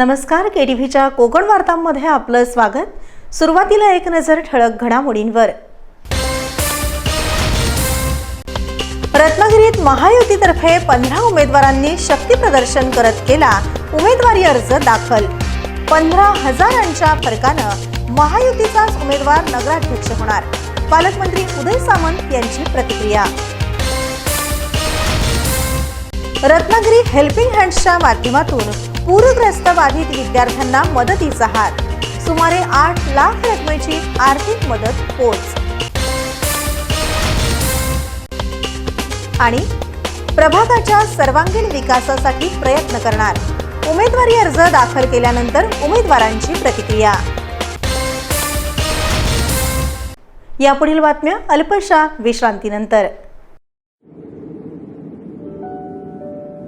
नमस्कार के टी व्हीच्या कोकण वार्तांमध्ये आपलं स्वागत. सुरुवातीला एक नजर ठळक घडामोडींवर. रत्नागिरीत महायुतीतर्फे पंधरा उमेदवारांनी शक्तीप्रदर्शन करत केला उमेदवारी अर्ज दाखल. पंधरा हजारांच्या फरकानं महायुतीचाच उमेदवार नगराध्यक्ष होणार. पालकमंत्री उदय सामंत यांची प्रतिक्रिया. रत्नागिरी हेल्पिंग हँड्सच्या माध्यमातून पूरग्रस्त बाधित विद्यार्थ्यांना मदतीचा हात. सुमारे आठ लाख रकमेची आर्थिक मदत पोच. आणि प्रभागाच्या सर्वांगीण विकासासाठी प्रयत्न करणार. उमेदवारी अर्ज दाखल केल्यानंतर उमेदवारांची प्रतिक्रिया. यापुढील बातम्या अल्पशा विश्रांतीनंतर.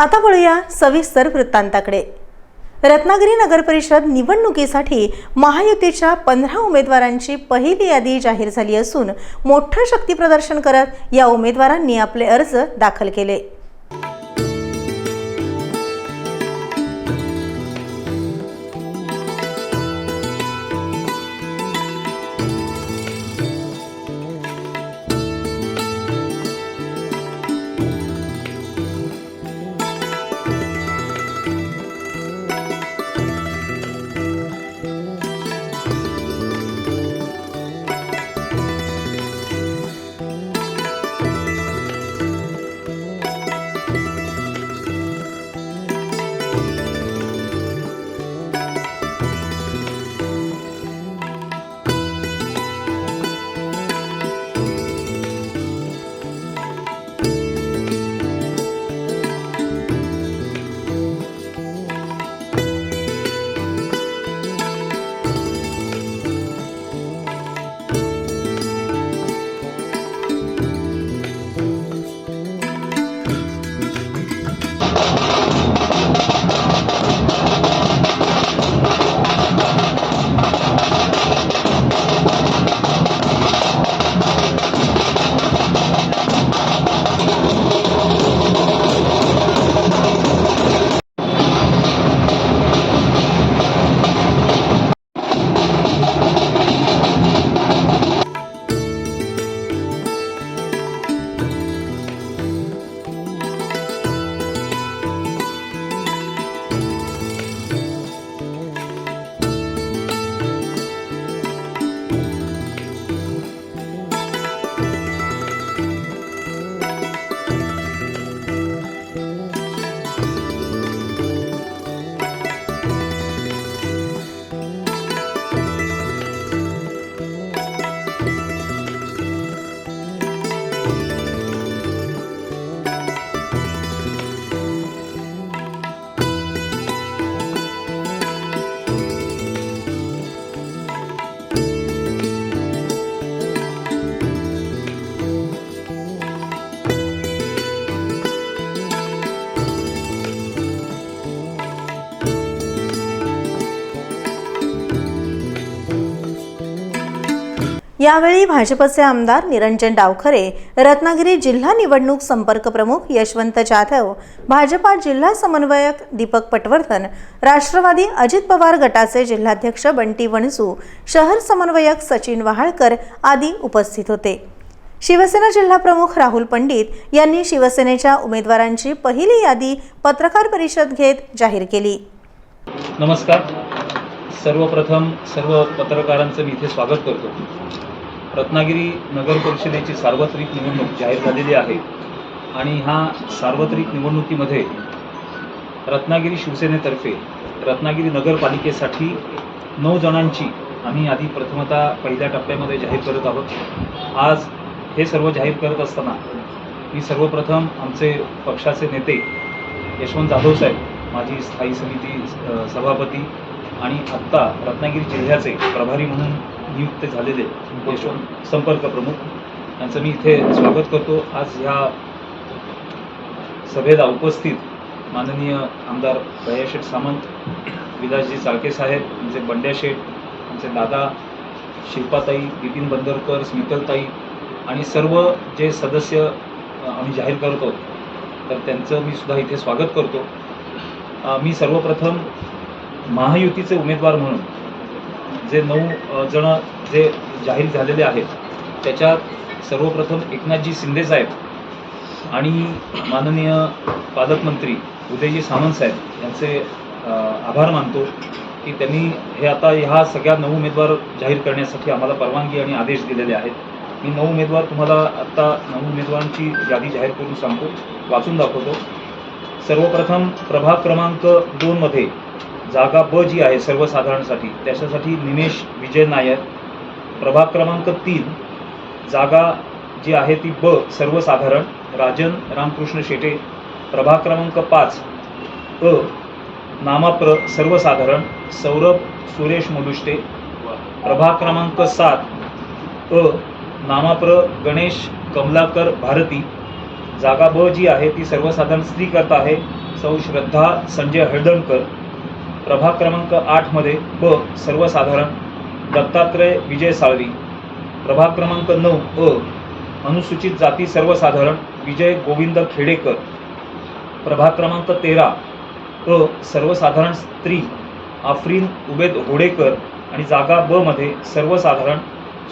आता वळूया सविस्तर वृत्तांताकडे. रत्नागिरी नगर परिषद निवडणुकीसाठी महायुतीच्या पंधरा उमेदवारांची पहिली यादी जाहीर झाली असून मोठं शक्ती प्रदर्शन करत या उमेदवारांनी आपले अर्ज दाखल केले. यावेळी भाजपचे आमदार निरंजन डावखरे रत्नागिरी जिल्हा निवडणूक संपर्क प्रमुख यशवंत जाधव भाजपा जिल्हा समन्वयक दीपक पटवर्धन राष्ट्रवादी अजित पवार गटाचे जिल्हाध्यक्ष बंटी वणसू शहर समन्वयक सचिन वहाळकर आदी उपस्थित होते. शिवसेना जिल्हाप्रमुख राहुल पंडित यांनी शिवसेनेच्या उमेदवारांची पहिली यादी पत्रकार परिषद घेत जाहीर केली. नमस्कार. सर्वप्रथम सर्व पत्रकारांचं मी इथे स्वागत करतो. रत्नागिरी नगर परिषदेची सार्वत्रिक निवडणूक जाहीर झालेली आहे आणि ह्या सार्वत्रिक निवडणुकीमध्ये रत्नागिरी शिवसेनेतर्फे रत्नागिरी नगरपालिकेसाठी नऊ जणांची आम्ही आधी प्रथमतः पहिल्या टप्प्यामध्ये जाहीर करत आहोत. आज हे सर्व जाहीर करत असताना मी सर्वप्रथम आमचे पक्षाचे नेते यशवंत जाधव साहेब माझी स्थायी समिती सभापती आणि आत्ता रत्नागिरी जिल्ह्याचे प्रभारी म्हणून नियुक्त झालेले यशवंत संपर्क प्रमुख. यांचं मी इथे स्वागत करतो. आज ह्या सभेला उपस्थित माननीय आमदार दयाशेठ सामंत विलासजी चाळके साहेब आमचे बंड्या शेठ आमचे दादा शिल्पाताई बिपिन बंदरकर स्मितलताई आणि सर्व जे सदस्य आम्ही जाहीर करतो तर त्यांचं मी सुद्धा इथे स्वागत करतो. मी सर्वप्रथम महायुतीचे उमेदवार म्हणून जे नऊ जण जे जाहीर झालेले आहेत त्याच्यात सर्वप्रथम एकनाथजी शिंदे साहेब आणि माननीय पालकमंत्री उदयजी सामंत साहेब यांचे आभार मानतो की त्यांनी हे आता ह्या सगळ्या नऊ उमेदवार जाहीर करण्यासाठी आम्हाला परवानगी आणि आदेश दिलेले आहेत. मी नऊ उमेदवार तुम्हाला आत्ता नऊ उमेदवारांची यादी जाहीर करून सांगतो वाचून दाखवतो. सर्वप्रथम प्रभाग क्रमांक दोनमध्ये जागा ब जी आहे सर्वसाधारणसाठी त्याच्यासाठी निमेश विजय नायर प्रभाग क्रमांक तीन जागा जी आहे ती ब सर्वसाधारण राजन रामकृष्ण शेटे प्रभाग क्रमांक पाच अ नामाप्र सर्वसाधारण सौरभ सुरेश मुलुष्टे प्रभाग क्रमांक सात अ नामाप्र गणेश कमलाकर भारती जागा ब जी आहे ती सर्वसाधारण स्त्रीकरता आहे सौ श्रद्धा संजय हळदणकर प्रभाग क्रमांक आठमध्ये ब सर्वसाधारण दत्तात्रय विजय साळवी. प्रभाग क्रमांक नऊ अ अनुसूचित जाती सर्वसाधारण विजय गोविंद खेडेकर. प्रभाग क्रमांक तेरा अ सर्वसाधारण स्त्री आफरीन उबेद होडेकर. आणि जागा ब मध्ये सर्वसाधारण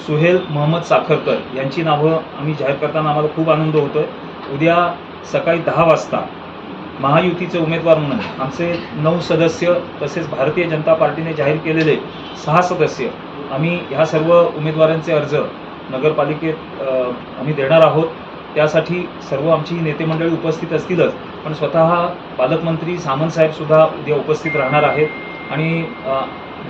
सुहेल मोहम्मद साखरकर. यांची नावं आम्ही जाहीर करताना आम्हाला खूप आनंद होतोय. उद्या सकाळी दहा वाजता महायुतीचे उमेदवार म्हणून आमचे नऊ सदस्य तसेच भारतीय जनता पार्टीने जाहीर केलेले सहा सदस्य आम्ही ह्या सर्व उमेदवारांचे अर्ज नगरपालिकेत आम्ही देणार आहोत. त्यासाठी सर्व आमची नेते मंडळी उपस्थित असतीलच पण स्वतः पालकमंत्री सामंतसाहेबसुद्धा उद्या उपस्थित राहणार आहेत. आणि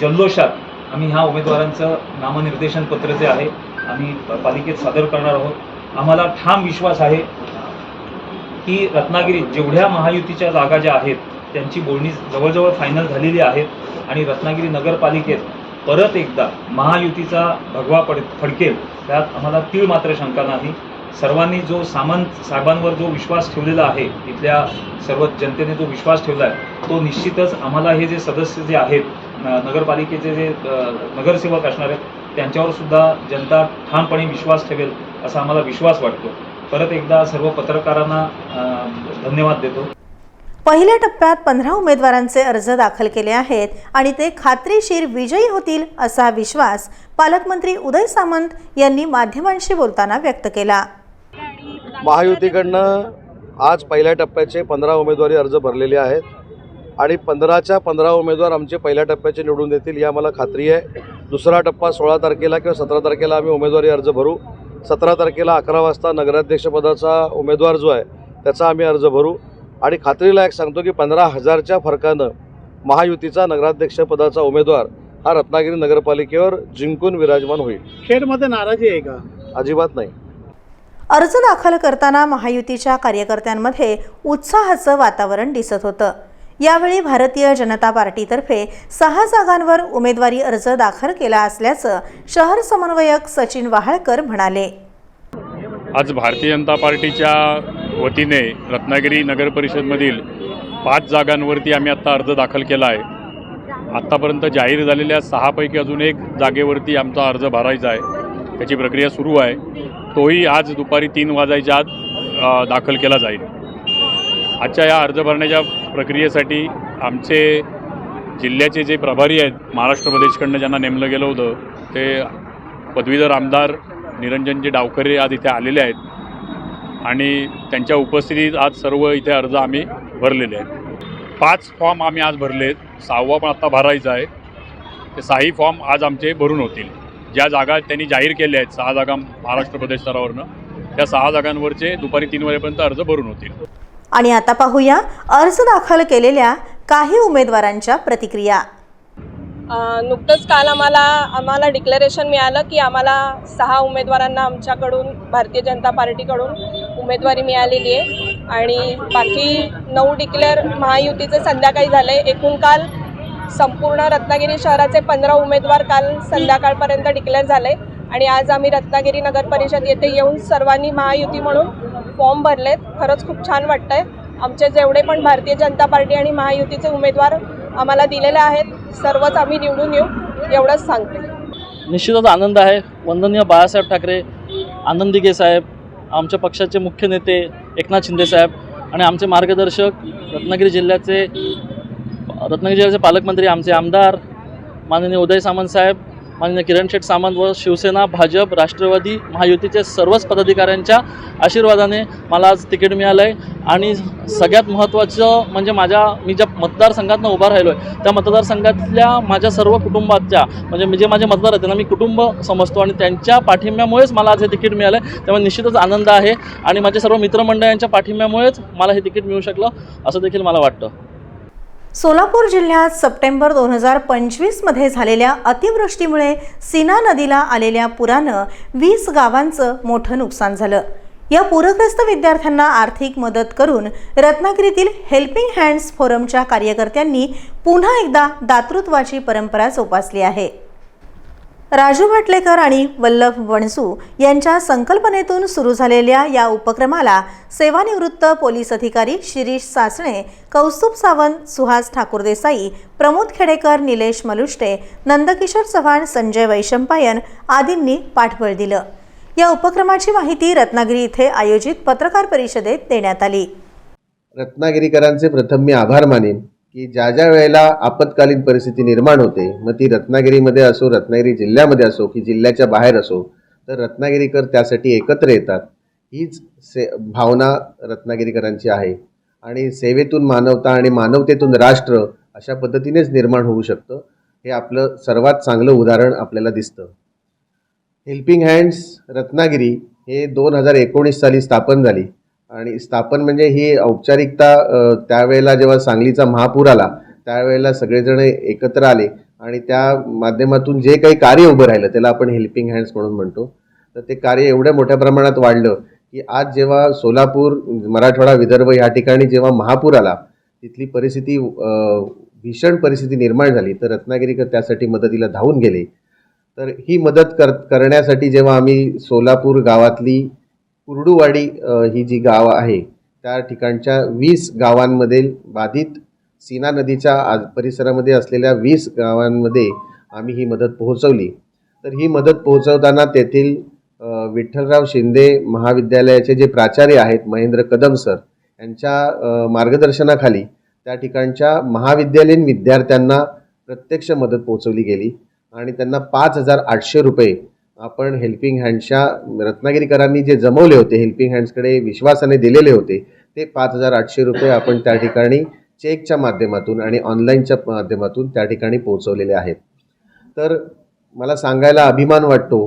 जल्लोषात आम्ही ह्या उमेदवारांचं नामनिर्देशन पत्र जे आहे आम्ही पालिकेत सादर करणार आहोत. आम्हाला ठाम विश्वास आहे. की रत्नागिरीत जेवढ्या महायुतीच्या जागा ज्या आहेत त्यांची बोलणी जवळजवळ फायनल झालेली आहेत आणि रत्नागिरी नगरपालिकेत परत एकदा महायुतीचा भगवा पड फडकेल त्यात आम्हाला तीळ मात्र शंका नाही. सर्वांनी जो सामंत साहेबांवर जो विश्वास ठेवलेला आहे इथल्या सर्व जनतेने जो विश्वास ठेवला आहे तो निश्चितच आम्हाला हे जे सदस्य जे आहेत न- नगरपालिकेचे जे नगरसेवक असणार आहेत त्यांच्यावर सुद्धा जनता ठामपणे विश्वास ठेवेल असा आम्हाला विश्वास वाटतो. परत एकदा सर्व पत्रकारांना धन्यवाद देतो. पहिल्या टप्प्यात पंधरा उमेदवारांचे अर्ज दाखल केले आहेत आणि ते खात्रीशीर विजयी होतील असा विश्वास पालकमंत्री उदय सामंत यांनी माध्यमांशी बोलताना व्यक्त केला. महायुतीकडनं आज पहिल्या टप्प्याचे पंधरा उमेदवारी अर्ज भरलेले आहेत आणि पंधराच्या पंधरा उमेदवार आमचे पहिल्या टप्प्याचे निवडून देतील ही आम्हाला खात्री आहे. दुसरा टप्पा सोळा तारखेला किंवा सतरा तारखेला आम्ही उमेदवारी अर्ज भरू. सतरा तारखेला अकरा वाजता नगराध्यक्षपदाचा उमेदवार जो आहे त्याचा आम्ही अर्ज भरू. आणि खात्रीला एक सांगतो की पंधरा हजारच्या फरकानं महायुतीचा नगराध्यक्षपदाचा उमेदवार हा रत्नागिरी नगरपालिकेवर जिंकून विराजमान होईल. खेडमध्ये नाराजी आहे का? अजिबात नाही. अर्ज दाखल करताना महायुतीच्या कार्यकर्त्यांमध्ये उत्साहाचं वातावरण दिसत होतं. यावेळी भारतीय जनता पार्टीतर्फे सहा जागांवर उमेदवारी अर्ज दाखल केला असल्याचं शहर समन्वयक सचिन वहाळकर म्हणाले. आज भारतीय जनता पार्टीच्या वतीने रत्नागिरी नगर परिषदमधील पाच जागांवरती आम्ही आत्ता अर्ज दाखल केला आहे. आत्तापर्यंत जाहीर झालेल्या सहापैकी अजून एक जागेवरती आमचा अर्ज भरायचा आहे. त्याची प्रक्रिया सुरू आहे. तोही आज दुपारी तीन वाजायच्या आत दाखल केला जाईल. आजच्या या अर्ज भरण्याच्या प्रक्रियेसाठी आमचे जिल्ह्याचे जे प्रभारी आहेत महाराष्ट्र प्रदेशकडनं ज्यांना नेमलं गेलं होतं ते पदवीधर आमदार निरंजनजी डावखरे आज इथे आलेले आहेत. आणि त्यांच्या उपस्थितीत आज सर्व इथे अर्ज आम्ही भरलेले आहेत. पाच फॉर्म आम्ही आज भरले आहेत. सहावा पण आत्ता भरायचा आहे. ते सहाही फॉर्म आज आमचे भरून होतील. ज्या जागा त्यांनी जाहीर केल्या आहेत सहा जागा महाराष्ट्र प्रदेश स्तरावरनं त्या सहा जागांवरचे दुपारी तीन वाजेपर्यंत अर्ज भरून होतील. आणि आता पाहूया अर्ज दाखल केलेल्या काही उमेदवारांच्या प्रतिक्रिया. नुकतंच काल आम्हाला आम्हाला डिक्लेरेशन मिळालं की आम्हाला सहा उमेदवारांना आमच्याकडून भारतीय जनता पार्टीकडून उमेदवारी मिळालेली आहे. आणि बाकी नऊ डिक्लेअर महायुतीचे संध्याकाळी झाले एकूण काल संपूर्ण रत्नागिरी शहराचे पंधरा उमेदवार काल संध्याकाळपर्यंत डिक्लेअर झाले. आणि आज आम्ही रत्नागिरी नगर परिषद येथे येऊन सर्वांनी महायुती म्हणून फॉर्म भरलेत. खरंच खूप छान वाटतंय. आमचे जेवढे पण भारतीय जनता पार्टी आणि महायुतीचे उमेदवार आम्हाला दिलेले आहेत सर्वच आम्ही निवडून येऊ एवढंच सांगते. निश्चितच आनंद आहे. वंदनीय बाळासाहेब ठाकरे आनंद दिघे साहेब आमच्या पक्षाचे मुख्य नेते एकनाथ शिंदे साहेब आणि आमचे मार्गदर्शक रत्नागिरी जिल्ह्याचे रत्नागिरी जिल्ह्याचे पालकमंत्री आमचे आमदार माननीय उदय सामंत साहेब माननीय किरण शेठ सामंत व शिवसेना भाजप राष्ट्रवादी महायुतीचे सर्वच पदाधिकाऱ्यांच्या आशीर्वादाने मला आज तिकीट मिळालं आहे आणि सगळ्यात महत्त्वाचं म्हणजे माझ्या मी ज्या मतदारसंघातनं उभा राहिलो आहे त्या मतदारसंघातल्या माझ्या सर्व कुटुंबाच्या म्हणजे मी जे माझे मतदार आहेत त्यांना मी कुटुंब समजतो आणि त्यांच्या पाठिंब्यामुळेच मला आज हे तिकीट मिळालं आहे त्यामुळे निश्चितच आनंद आहे. आणि माझे सर्व मित्रमंडळांच्या पाठिंब्यामुळेच मला हे तिकीट मिळू शकलं असं देखील मला वाटतं. सोलापूर जिल्ह्यात सप्टेंबर दोन हजार पंचवीसमध्ये झालेल्या अतिवृष्टीमुळे सीना नदीला आलेल्या पुरानं वीस गावांचं मोठं नुकसान झालं. या पूरग्रस्त विद्यार्थ्यांना आर्थिक मदत करून रत्नागिरीतील हेल्पिंग हँड्स फोरमच्या कार्यकर्त्यांनी पुन्हा एकदा दातृत्वाची परंपरा जोपासली आहे. राजू भाटलेकर आणि वल्लभ वणसू यांच्या संकल्पनेतून सुरू झालेल्या या उपक्रमाला सेवानिवृत्त पोलीस अधिकारी शिरीष सासणे कौस्तुभ सावंत सुहास ठाकूर देसाई प्रमोद खेडेकर निलेश मलुष्टे नंदकिशोर चव्हाण संजय वैशंपायन आदींनी पाठबळ दिलं. या उपक्रमाची माहिती रत्नागिरी इथे आयोजित पत्रकार परिषदेत देण्यात आली. रत्नागिरीकरांचे प्रथम मी आभार मानेन. की ज्या ज्या वेळेला आपत्कालीन परिस्थिती निर्माण होते मग ती रत्नागिरीमध्ये असो रत्नागिरी जिल्ह्यामध्ये असो की जिल्ह्याच्या बाहेर असो तर रत्नागिरीकर त्यासाठी एकत्र येतात. हीच से भावना रत्नागिरीकरांची आहे. आणि सेवेतून मानवता आणि मानवतेतून राष्ट्र अशा पद्धतीनेच निर्माण होऊ शकतं हे आपलं सर्वात चांगलं उदाहरण आपल्याला दिसतं. हेल्पिंग हँड्स रत्नागिरी हे दोन हजार एकोणीस साली स्थापन झाली. आणि स्थापन म्हणजे ही औपचारिकता त्यावेळेला जेव्हा सांगलीचा महापूर आला त्यावेळेला सगळेजण एकत्र आले आणि त्या माध्यमातून जे काही कार्य उभं राहिलं त्याला आपण हेल्पिंग हँड्स म्हणून म्हणतो तर ते कार्य एवढ्या मोठ्या प्रमाणात वाढलं की आज जेव्हा सोलापूर मराठवाडा विदर्भ या ठिकाणी जेव्हा महापूर आला तिथली परिस्थिती भीषण परिस्थिती निर्माण झाली तर रत्नागिरीकर त्यासाठी मदतीला धावून गेले. तर ही मदत कर करण्यासाठी जेव्हा आम्ही सोलापूर गावातली कुर्डुवाडी ही जी गाव आहे त्या ठिकाणच्या वीस गावांमधील बाधित सीना नदीच्या आज परिसरामध्ये असलेल्या वीस गावांमध्ये आम्ही ही मदत पोहोचवली. तर ही मदत पोहोचवताना तेथील विठ्ठलराव शिंदे महाविद्यालयाचे जे प्राचार्य आहेत महेंद्र कदम सर यांच्या मार्गदर्शनाखाली त्या ठिकाणच्या महाविद्यालयीन विद्यार्थ्यांना प्रत्यक्ष मदत पोहोचवली गेली आणि त्यांना पाच हजार आठशे रुपये आपण हेल्पिंग हँडच्या रत्नागिरीकरांनी जे जमवले होते हेल्पिंग हँड्सकडे विश्वासाने दिलेले होते ते पाच हजार आठशे रुपये आपण त्या ठिकाणी चेकच्या माध्यमातून आणि ऑनलाईनच्या माध्यमातून त्या ठिकाणी पोहोचवलेले आहेत. तर मला सांगायला अभिमान वाटतो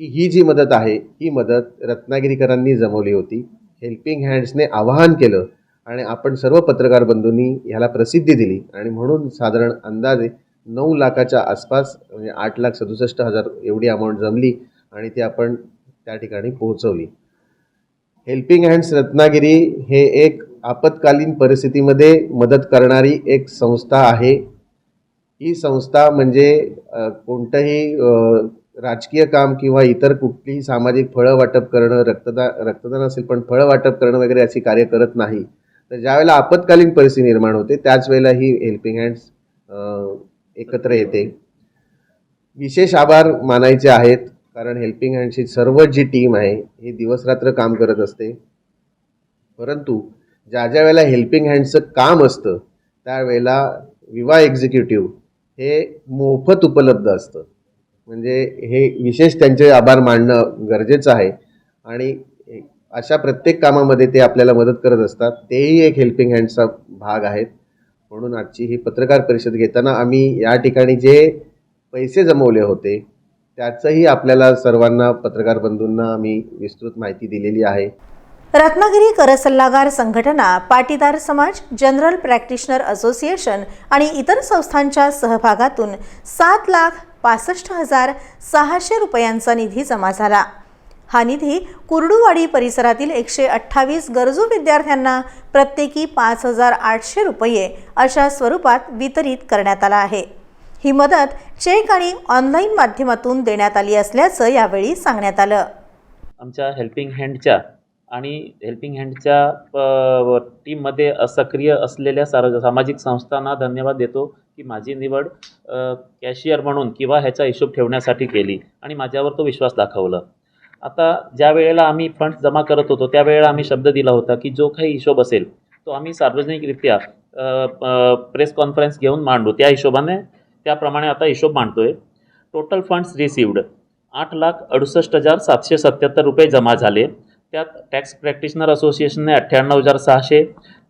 की ही जी मदत आहे ही मदत रत्नागिरीकरांनी जमवली होती. हेल्पिंग हँड्सने आवाहन केलं आणि आपण सर्व पत्रकार बंधूंनी ह्याला प्रसिद्धी दिली आणि म्हणून साधारण अंदाजे नऊ लाखाच्या आसपास म्हणजे आठ लाख सदुसष्ट हजार एवढी अमाऊंट जमली आणि ती आपण त्या ठिकाणी पोहोचवली. हेल्पिंग हँड्स रत्नागिरी हे एक आपत्कालीन परिस्थितीमध्ये मदत करणारी एक संस्था आहे. ही संस्था म्हणजे कोणतंही राजकीय काम किंवा इतर कुठलीही सामाजिक फळं वाटप करणं रक्तदा रक्तदान असेल पण फळं वाटप करणं वगैरे अशी कार्य करत नाही. तर ज्यावेळेला आपत्कालीन परिस्थिती निर्माण होते त्याच वेळेला ही हेल्पिंग हँड्स एकत्र येते. विशेष आभार मानायचे आहेत कारण हेल्पिंग हँडची सर्व जी टीम आहे ही दिवसरात्र काम करत असते. परंतु ज्या ज्या वेळेला हेल्पिंग हँडचं काम असतं त्यावेळेला विवा एक्झिक्युटिव्ह हे मोफत उपलब्ध असतं. म्हणजे हे विशेष त्यांचे आभार मानणं गरजेचं आहे. आणि अशा प्रत्येक कामामध्ये ते आपल्याला मदत करत असतात. तेही एक हेल्पिंग हँडचा भाग आहेत. म्हणून आजची ही पत्रकार परिषद घेताना आम्ही या ठिकाणी जे पैसे जमवले होते त्याचंही आपल्याला सर्वांना पत्रकार बंधूंना आम्ही विस्तृत माहिती दिलेली आहे. रत्नागिरी कर सल्लागार संघटना पाटीदार समाज जनरल प्रॅक्टिशनर असोसिएशन आणि इतर संस्थांच्या सहभागातून सात लाख पासष्ट हजार सहाशे रुपयांचा निधी जमा झाला. हा निधी कुर्डूवाडी परिसरातील एकशे अठ्ठावीस गरजू विद्यार्थ्यांना प्रत्येकी पाच हजार आठशे रुपये अशा स्वरूपात वितरित करण्यात आला आहे. ही मदत चेक आणि ऑनलाईन माध्यमातून देण्यात आली असल्याचं यावेळी सांगण्यात आलं. आमच्या हेल्पिंग हँडच्या आणि हेल्पिंग हँडच्या टीममध्ये सक्रिय असलेल्या सार सामाजिक संस्थांना धन्यवाद देतो की माझी निवड कॅशियर म्हणून किंवा ह्याचा हिशोब ठेवण्यासाठी केली आणि माझ्यावर तो विश्वास दाखवला. आता ज्या वेळेला आम्ही फंड जमा करत होतो त्यावेळेला आम्ही शब्द दिला होता की जो काही हिशोब असेल तो आम्ही सार्वजनिकरित्या प्रेस कॉन्फरन्स घेऊन मांडू. त्या हिशोबाने त्याप्रमाणे आता हिशोब मांडतो आहे टोटल फंड्स रिसिव्ड आठ लाख अडुसष्ट हजार सातशे सत्याहत्तर रुपये जमा झाले. त्यात टॅक्स प्रॅक्टिशनर असोसिएशनने अठ्ठ्याण्णव हजार सहाशे.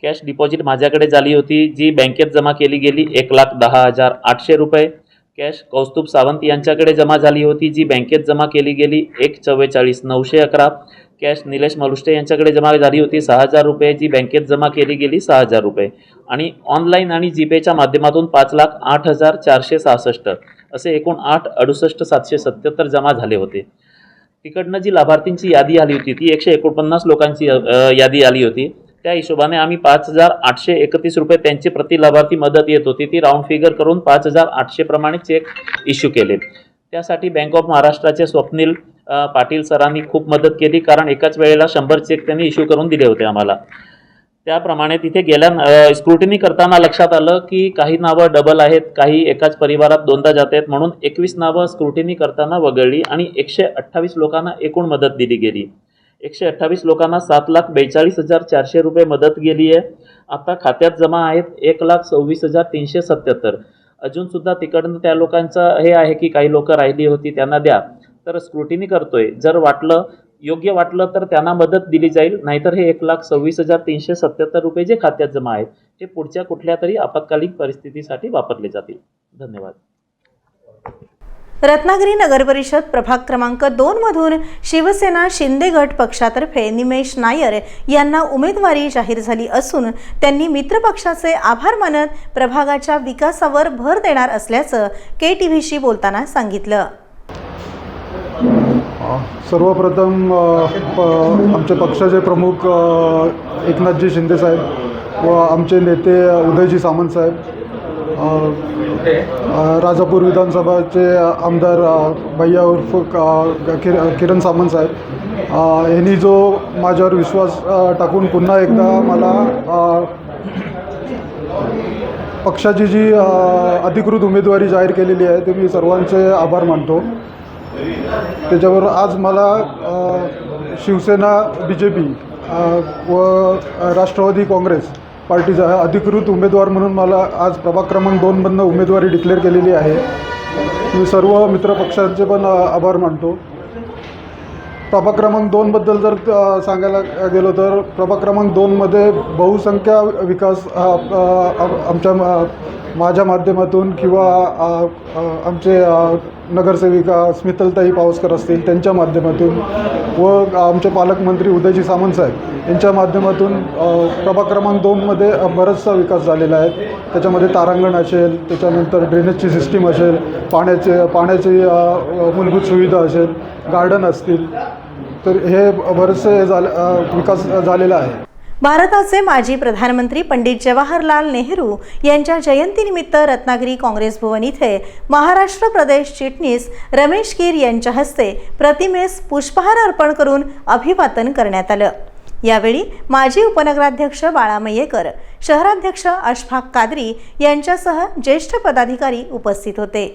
कॅश डिपॉझिट माझ्याकडे झाली होती जी बँकेत जमा केली गेली एक लाख दहा हजार आठशे रुपये. कॅश कौस्तुभ सावंत यांच्याकडे जमा झाली होती जी बँकेत जमा केली गेली एक चव्वेचाळीस नऊशे अकरा. कॅश निलेश मलुष्टे यांच्याकडे जमा झाली होती सहा हजार रुपये जी बँकेत जमा केली गेली सहा हजार रुपये. आणि ऑनलाईन आणि जीपेच्या माध्यमातून पाच लाख आठ हजार चारशे सहासष्ट असे एकूण आठ अडुसष्ट सातशे सत्याहत्तर जमा झाले होते. तिकडनं जी लाभार्थींची यादी आली होती ती एकशे एकोणपन्नास लोकांची यादी आली होती. त्या हिशोबाने आम्ही पाच हजार आठशे एकतीस रुपये त्यांची प्रति लाभार्थी मदत येत होती. ती राऊंड फिगर करून पाच हजार आठशे प्रमाणे चेक इश्यू केले. त्यासाठी बँक ऑफ महाराष्ट्राचे स्वप्नील पाटील सरांनी खूप मदत केली कारण एकाच वेळेला शंभर चेक त्यांनी इश्यू करून दिले होते आम्हाला. त्याप्रमाणे तिथे गेल्या स्क्रुटिनी करताना लक्षात आलं की काही नावं डबल आहेत काही एकाच परिवारात दोनदा जात आहेत म्हणून एकवीस नावं स्क्रुटिनी करताना वगळली आणि एकशे अठ्ठावीस लोकांना एकूण मदत दिली गेली. एकशे अठ्ठावीस लोकांना सात लाख बेचाळीस हजार चारशे रुपये मदत गेली आहे. आता खात्यात जमा आहेत एक लाख सव्वीस हजार तीनशे सत्याहत्तर. अजूनसुद्धा तिकडनं त्या लोकांचं हे आहे की काही लोकं राहिली होती त्यांना द्या. तर स्क्रुटिनी करतोय. जर वाटलं योग्य वाटलं तर त्यांना मदत दिली जाईल नाहीतर हे एक लाख सव्वीस हजार तीनशे सत्याहत्तर रुपये जे खात्यात जमा आहेत ते पुढच्या कुठल्या तरी आपत्कालीन परिस्थितीसाठी वापरले जातील. धन्यवाद. रत्नागिरी नगरपरिषद प्रभाग क्रमांक दोनमधून शिवसेना शिंदे गट पक्षातर्फे निमेश नायर यांना उमेदवारी जाहीर झाली असून त्यांनी मित्रपक्षाचे आभार मानत प्रभागाच्या विकासावर भर देणार असल्याचं के टी व्हीशी बोलताना सांगितलं. सर्वप्रथम आमचे पक्षाचे प्रमुख अ, एकनाथजी शिंदेसाहेब व आमचे नेते उदयजी सामंत साहेब राजापूर विधानसभाचे आमदार भैया उर्फ क- किर किरण सामंत साहेब. यांनी जो माझ्यावर विश्वास टाकून पुन्हा एकदा मला पक्षाची जी अधिकृत उमेदवारी जाहीर केलेली आहे ते मी सर्वांचे आभार मानतो. त्याच्यावर आज मला शिवसेना बी जे पी व राष्ट्रवादी काँग्रेस पार्टीचा अधिकृत उमेदवार म्हणून मला आज प्रभाग क्रमांक दोनमधनं उमेदवारी डिक्लेअर केलेली आहे. मी सर्व मित्रपक्षांचे पण आभार मानतो. प्रभाग क्रमांक दोनबद्दल जर सांगायला गेलो तर प्रभाग क्रमांक दोनमध्ये बहुसंख्या विकास हा आमच्या माझ्या माध्यमातून किंवा आमचे नगरसेविका स्मितलताई पावसकर असतील त्यांच्या माध्यमातून व आमचे पालकमंत्री उदयजी सामंत साहेब यांच्या माध्यमातून प्रभाग क्रमांक दोनमध्ये बराचसा विकास झालेला आहे. त्याच्यामध्ये तारांगण असेल त्याच्यानंतर ड्रेनेजची सिस्टीम असेल पाण्याचे पाण्याची मूलभूत सुविधा असेल गार्डन असतील. तर हे बरेचसे झाले विकास झालेला आहे. भारताचे माजी प्रधानमंत्री पंडित जवाहरलाल नेहरू यांच्या जयंतीनिमित्त रत्नागिरी काँग्रेस भवन इथे महाराष्ट्र प्रदेश चिटणीस रमेश कीर यांच्या हस्ते प्रतिमेस पुष्पहार अर्पण करून अभिवादन करण्यात आलं. यावेळी माजी उपनगराध्यक्ष बाळा मयेकर शहराध्यक्ष अशफाक कादरी यांच्यासह ज्येष्ठ पदाधिकारी उपस्थित होते.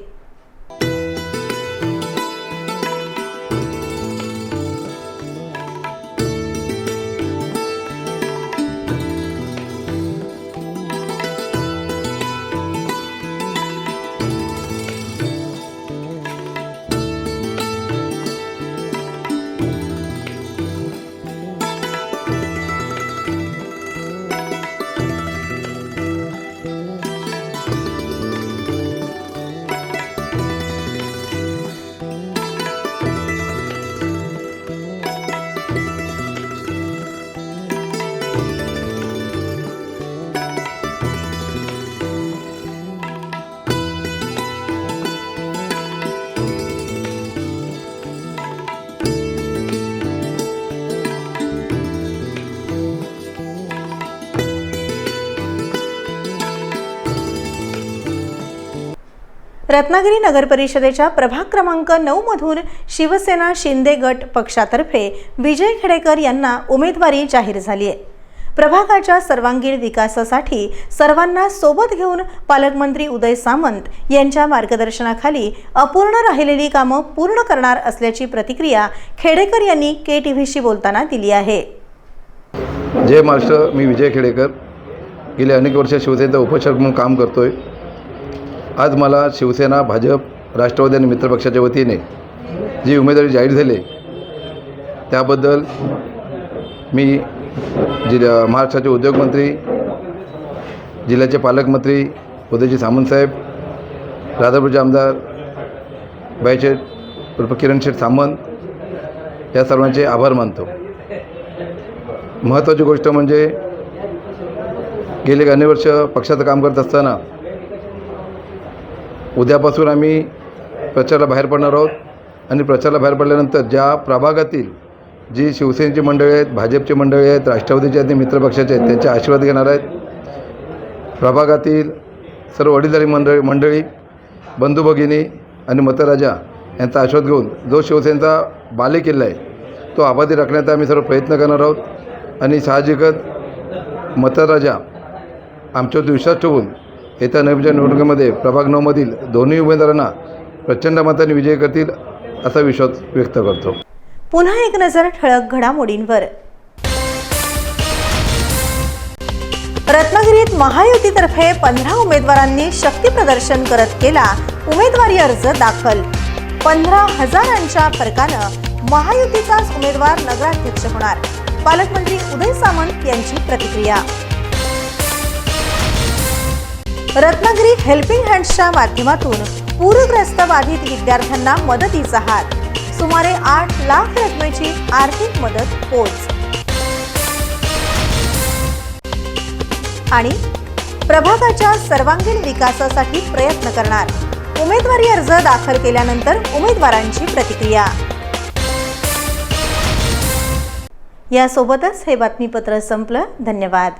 रत्नागिरी नगर परिषदेच्या प्रभाग क्रमांक नऊ मधून शिवसेना शिंदे गट पक्षातर्फे विजय खेडेकर यांना उमेदवारी जाहीर झाली आहे. प्रभागाच्या सर्वांगीण विकासासाठी सर्वांना सोबत घेऊन पालकमंत्री उदय सामंत यांच्या मार्गदर्शनाखाली अपूर्ण राहिलेली कामं पूर्ण करणार असल्याची प्रतिक्रिया खेडेकर यांनी के टी व्हीशी बोलताना दिली आहे. जय महाराष्ट्र मी विजय खेडेकर. गेले अनेक वर्ष शिवसेनेचा उपचार म्हणून काम करतो आहे आज मला शिवसेना भाजप राष्ट्रवादी आणि मित्रपक्षाच्या वतीने जी उमेदवारी जाहीर झाली त्याबद्दल मी जिल्हा महाराष्ट्राचे उद्योगमंत्री जिल्ह्याचे पालकमंत्री उदयजी सामंतसाहेब राधापूरचे आमदार बायचे उर्फ किरणशेठ सामंत या सर्वांचे आभार मानतो. महत्त्वाची गोष्ट म्हणजे गेले अनेक वर्ष पक्षाचं काम करत असताना उद्यापासून आम्ही प्रचाराला बाहेर पडणार आहोत. आणि प्रचाराला बाहेर पडल्यानंतर ज्या प्रभागातील जी शिवसेनेची मंडळी आहेत भाजपची मंडळी आहेत राष्ट्रवादीचे आहेत मित्रपक्षाचे आहेत त्यांचे आशीर्वाद घेणार आहेत. प्रभागातील सर्व वडीलधारी मंडळी मंडळी बंधू भगिनी आणि मतराजा यांचा आशीर्वाद घेऊन जो शिवसेनेचा बालेकिल्ला आहे तो आबादी राखण्याचा आम्ही सर्व प्रयत्न करणार आहोत. आणि साहजिकच मतराजा आमच्यावरती विश्वास ठेवून येत्या नवीनच्या निवडणुकीमध्ये प्रभाग नऊमधील दोन्ही उमेदवारांना प्रचंड मताने विजय करतील असा विश्वास व्यक्त करतो. पुन्हा एक नजर ठळक घडामोडींवर. रत्नागिरीत महायुतीतर्फे पंधरा उमेदवारांनी शक्ती प्रदर्शन करत केला उमेदवारी अर्ज दाखल. पंधरा हजारांच्या फरकानं महायुतीचाच उमेदवार नगराध्यक्ष होणार. पालकमंत्री उदय सामंत यांची प्रतिक्रिया. रत्नागिरी हेल्पिंग हँड्सच्या माध्यमातून पूरग्रस्त बाधित विद्यार्थ्यांना मदतीचा हात. सुमारे आठ लाख रकमेची आर्थिक मदत पोच. आणि प्रभागाच्या सर्वांगीण विकासासाठी प्रयत्न करणार. उमेदवारी अर्ज दाखल केल्यानंतर उमेदवारांची प्रतिक्रिया. यासोबतच हे बातमीपत्र संपलं. धन्यवाद.